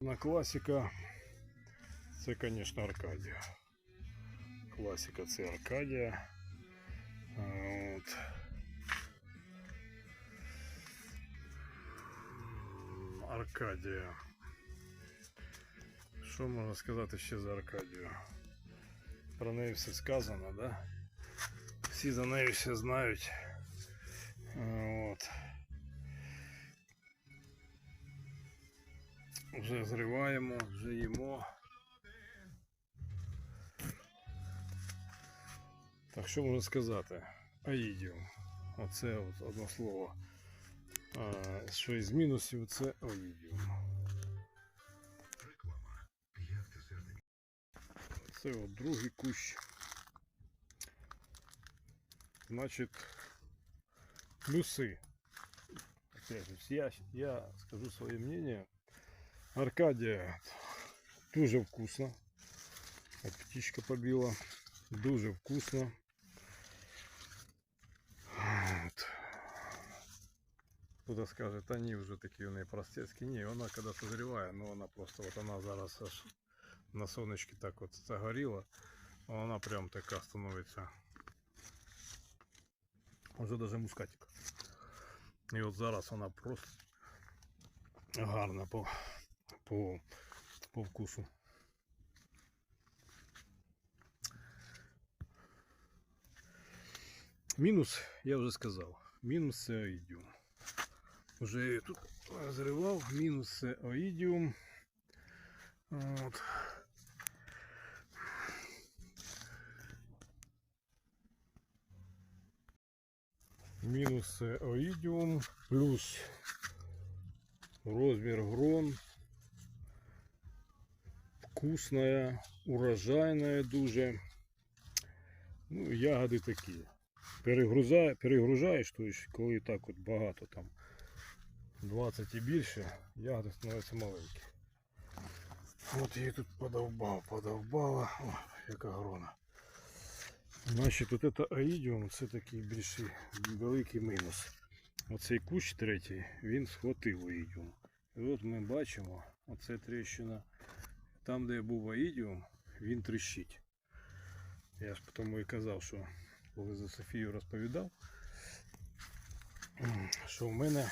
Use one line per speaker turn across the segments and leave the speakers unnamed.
На класика це, звісно, Аркадія. Класика це Аркадія. А, От. М, Аркадія. Що можна сказати ще за Аркадію? Про неї все сказано, да? Всі за нею все знають. Вже зриваємо, вже їмо. Так що можна сказати? Аїдіум. Оце от одне слово. А, що із мінусів це аїдіум. Це от другий кущ. Значить, плюси. Опять же, я, я скажу своє мнение. Аркадія дуже вкусно. От птичка побила. Дуже вкусно. От. Хто скаже, та ні, вже такі вони простецькі. Ні, вона коли созріває, ну вона просто от вона зараз аж на сонечці так от загоріла. а Вона прям така становиться. Уже даже мускатик. І от зараз вона просто гарна по, по, по вкусу. Мінус, я вже сказав. Мінус це. Уже я тут розривав. Мінус це оїдіум. От. Мінус. Плюс розмір грон. Вкусная, урожайная дуже. Ну, ягоди такі. Перегрузає, перегружаєш, то коли так от багато там 20 і більше, ягоди становляться маленькі. От її тут подовбав, подовбала. О, яка грона. Значить, от це аїдіум, це такий більший великий мінус. Оцей кущ третій, він схватив аїдіум. І от ми бачимо, оце тріщина. Там, де був аїдіум, він тріщить. Я ж тому і казав, що коли за Софію розповідав, що в мене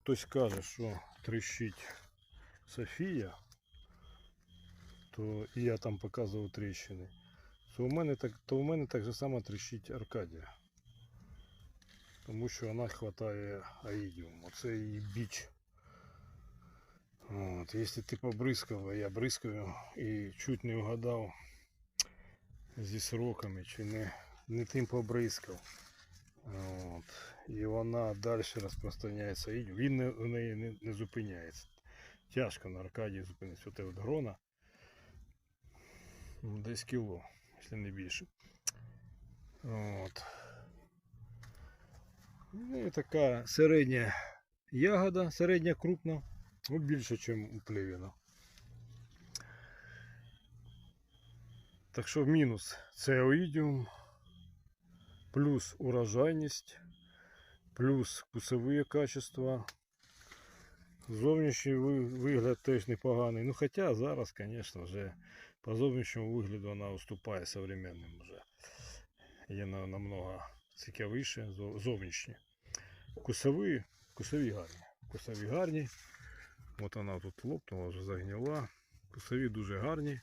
хтось каже, що тріщить Софія, то і я там показував тріщини, то у мене так, то у мене так же само тріщить Аркадія. Тому що вона хватає аїдіум. Оце її біч. От, якщо ти побризкав, а я бризкаю і чуть не вгадав зі сроками, чи не, не тим побризкав. От. І вона далі розпространяється. Він не, у неї не, не зупиняється. Тяжко на Аркадії зупинитися. Оте от грона. ну, Десь кіло, якщо не більше. От. Ну і така середня ягода, середня крупна, ну більше, ніж у плевіна. Так що мінус це оїдіум, плюс урожайність, плюс вкусові качества. Зовнішній вигляд теж непоганий. Ну хоча зараз, звісно, вже по зовнішньому вигляду вона уступає современним вже. Є намного цікавіше зовнішні. Вкусові, вкусові гарні. Вкусові гарні. От вона тут лопнула, вже загніла. Вкусові дуже гарні.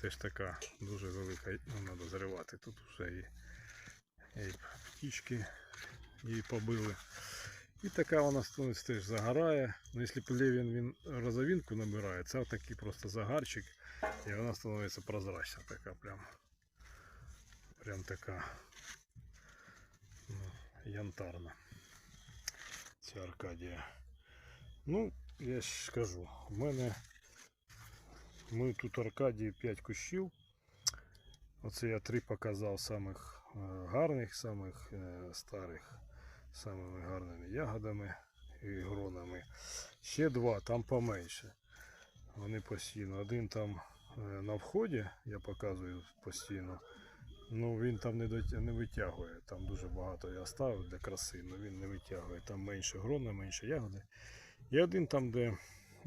Теж така дуже велика, ну, треба заривати. Тут вже і, і птічки її побили. І така вона становиться теж загорає. Ну, якщо плевін він розовинку набирає, це такий просто загарчик. І вона становиться прозрачна така прям. Прям така ну, янтарна. Ця Аркадія. Ну, я ж кажу, у мене ми тут Аркадії 5 кущів. Оце я три показав самих е, гарних, самих е, старих, самими гарними ягодами і гронами. Ще два, там поменше. Вони постійно. Один там е, на вході, я показую постійно. Ну він там не, дотя- не витягує. Там дуже багато я ставив для краси, але він не витягує. Там менше грона, менше ягоди. І один там, де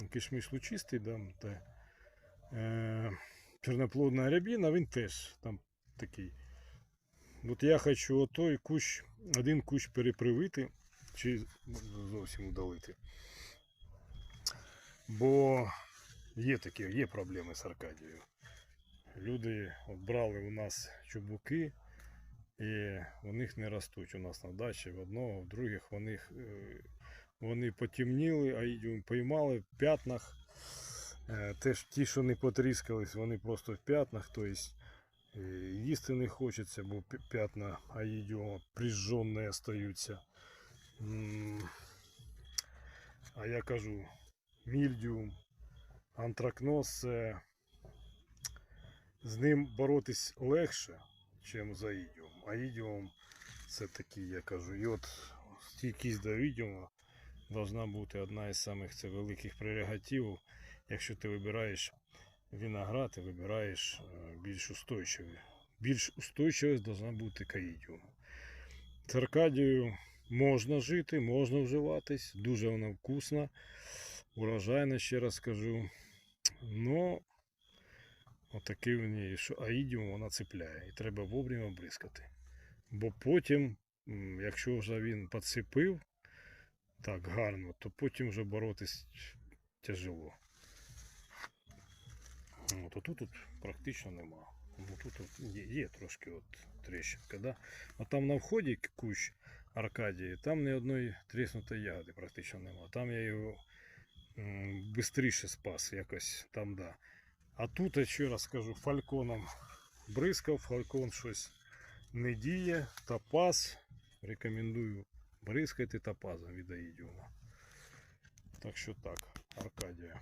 кишмиш лучистий, там, де е, чорноплодна рябіна, він теж там такий. От я хочу отой кущ, один кущ перепривити чи зовсім удалити. Бо є такі, є проблеми з Аркадією. Люди от брали у нас чубуки, і у них не ростуть у нас на дачі в одного, в других вони, е, вони потемніли, а ідіум поймали в п'ятнах. Е, Теж ті, що не потріскались, вони просто в п'ятнах, тобто е, їсти не хочеться, бо п'ятна аїдіума прижжені остаються. А я кажу, мільдіум, антракноз, з ним боротись легше, ніж з аїдіум. Аїдіум це такий, я кажу, от стійкість до аїдіума должна бути одна із самих це великих прерогативів. Якщо ти вибираєш виноград, ти вибираєш е, більш устойчивий. Більш устойчивість должна бути к аїдіуму. З можна жити, можна вживатись, дуже вона вкусна, урожайна, ще раз скажу. Но отакий в ній, що аїдіум вона цепляє. І треба вовремя бризкати. Бо потім, якщо вже він підсипив так гарно, то потім вже боротись тяжело. От, а тут, практично нема. Ну, тут от є, є трошки от тріщинка, да? А там на вході кущ Аркадії, там ні одної тріснутої ягоди практично нема. Там я його швидше спас якось там, да. А тут, я ще раз скажу, фальконом бризкав, фалькон щось не діє, топаз. Рекомендую бризкати топазом від Аїдіума. Так що так, Аркадія.